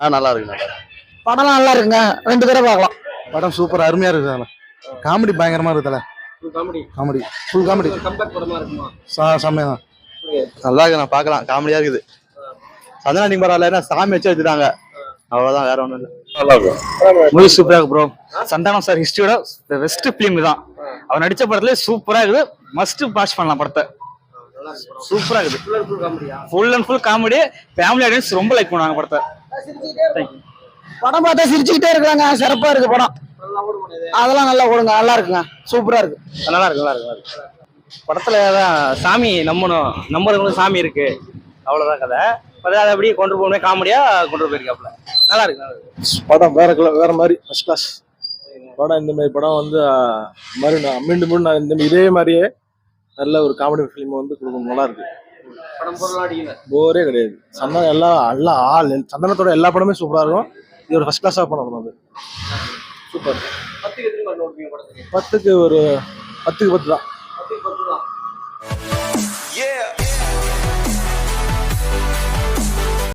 ஆ நல்லா இருக்கு நல்லா இருக்கு படம்லாம் நல்லா இருக்குங்க ரெண்டு தடவை பார்க்கலாம். படம் சூப்பர் அருமையா இருக்கு காமெடி பயங்கரமா இருக்கு தல comedy. Comedy. Full comedy. Comeback படமா இருக்குமா? செம்மையா தான் நல்லா இருக்கு நான் பார்க்கலாம். காமெடியா இருக்குது. சந்தனா நீங்க பரவாயில்ல சாமி வச்சு எடுத்துட்டாங்க. அவ்வளவுதான் வேற ஒண்ணும் இல்லை. மூவி சூப்பரா இருக்கு ப்ரோ சந்தானம் சார் ஹிஸ்டரியோட பெஸ்ட் ஃபிலிம் தான். அவர் நடிச்ச படத்துல சூப்பரா இருக்குது. மஸ்ட் வாட்ச் பண்ணலாம் படத்தை. சூப்பரா இருக்குது. Full and full comedy. Family audience ரொம்ப லைக் பண்ணுவாங்க படத்தை. படம் பார்த்தா சிரிச்சுக்கிட்டே இருக்காங்க சிறப்பா இருக்கு படம். அதெல்லாம் நல்லா ஓடுங்க. நல்லா இருக்குங்க. சூப்பரா இருக்கு. நல்லா இருக்கு நல்லா இருக்கு படத்துல தான் சாமி நம்பணும். நம்புறவங்களுக்கு சாமி இருக்கு. அவ்வளவுதான் கதை. அதை அப்படியே கொண்டு போகணும் காமெடியா கொண்டு போயிருக்காப்ல நல்லா இருக்கு நல்லா இருக்கு. படம் வேற வேற மாதிரி ஃபர்ஸ்ட் கிளாஸ் படம் இந்த மாதிரி படம் வந்து நான் மீண்டும் மீண்டும் நான் இந்த மாதிரி இதே மாதிரியே நல்ல ஒரு காமெடி ஃபிலிம் வந்து கொடுக்கணும். நல்லா இருக்கு. போரே கிடையாது. சந்தனம் எல்லாம் எல்லா ஆள் சந்தனத்தோட எல்லா படமே சூப்பரா இருக்கும். இது ஒரு ஃபர்ஸ்ட் கிளாஸா படம் அது. சூப்பர். பத்துக்கு ஒரு பத்துக்கு பத்து தான்.